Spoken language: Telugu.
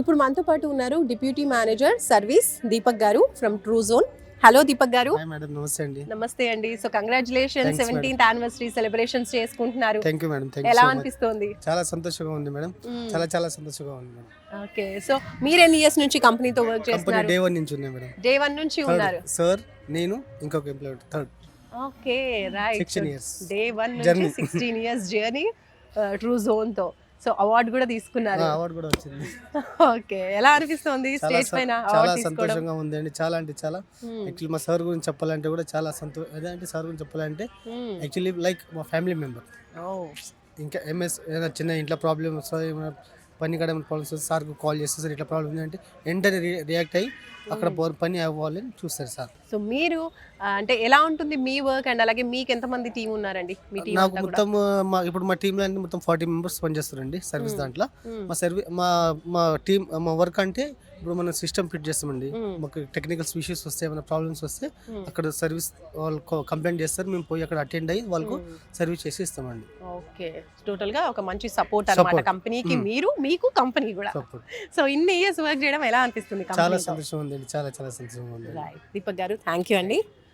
ఇప్పుడు మనతో పాటు ఉన్నారు డిప్యూటీ మేనేజర్ సర్వీస్ దీపక్ గారు from true zone. Hello Deepak గారు. మేడం నమస్తే అండి. నమస్తే అండి. So congratulation. Seventeenth anniversary celebrations చేసుకుంటున్నారు. థ్యాంక్ యూ మేడం ఎలా అనిపిస్తోంది? చాలా సంతోషంగా ఉంది మేడం మ్మ్. చాలా చాలా సంతోషంగా ఉంది మేడం ఓకే సో మీరు ఎన్ని ఇయర్స్ నుంచి కంపెనీతో వర్క్ చేస్తున్నారు? డే వన్ నుంచి ఉంది మేడం డే వన్ నుంచి ఉన్నారు. సార్ నేను ఇంకొక employee third okay right day one నుంచి. సిక్స్టీన్ ఇయర్స్ జర్నీ ట్రూ జోన్తో. సో అవార్డు కూడా తీసుకున్నారు. అవార్డు కూడా వచ్చింది. ఓకే. ఎలా అనిపిస్తోంది స్టేజ్ పైన చాలా సంతోషంగా ఉంది అండి. చాలా అంటే చాలా. యాక్చువల్లీ మా సార్ గురించి చెప్పాలంటే కూడా చాలా సంతో అదే అంటే సార్ గురించి చెప్పాలంటే. యాక్చువల్లీ లైక్ మా ఫ్యామిలీ మెంబర్. ఇంకా ఎంఎస్ ఏదైనా చిన్న ఇంట్లో ప్రాబ్లమ్ వస్తుంది ఏమైనా పని కాడ ప్రాబ్లమ్స్ వస్తే సార్కి కాల్ చేస్తే సార్ ఇట్లా ప్రాబ్లమ్ ఉంది అంటే వెంటనే రియాక్ట్ అయ్యి అక్కడ పని అవ్వాలని చూస్తారు సార్ సో మీరు అంటే ఎలా ఉంటుంది మీ వర్క్ అండ్ అలాగే మీకు ఎంతమంది టీం ఉన్నారండి మీ టీం నాకు మొత్తం మా ఇప్పుడు మా టీంలో అంటే మొత్తం ఫార్టీ మెంబర్స్ పనిచేస్తారండి సర్వీస్. దాంట్లో. మా సర్వీస్ మా మా టీం మా వర్క్ అంటే ఇప్పుడు మనం సిస్టమ్ ఫిట్ చేస్తామండి. మాకు టెక్నికల్ ఇష్యూస్ వస్తే ఏమైనా ప్రాబ్లమ్స్ వస్తే. అక్కడ సర్వీస్ వాళ్ళు కంప్లైంట్ చేస్తారు మేము పోయి అక్కడ అటెండ్ అయ్యి వాళ్ళకు. సర్వీస్ చేసి ఇస్తామండి ఓకే టోటల్గా ఒక మంచి సపోర్ట్ అన్నమాట. కంపెనీకి. మీరు మీకు కంపెనీ కూడా. సో ఇన్ని ఇయర్స్ వర్క్ చేయడం ఎలా అనిపిస్తుంది చాలా సంతోషం ఉందండి. చాలా చాలా సంతోషంగా ఉంది దీపక్ గారు థ్యాంక్ యూ అండి.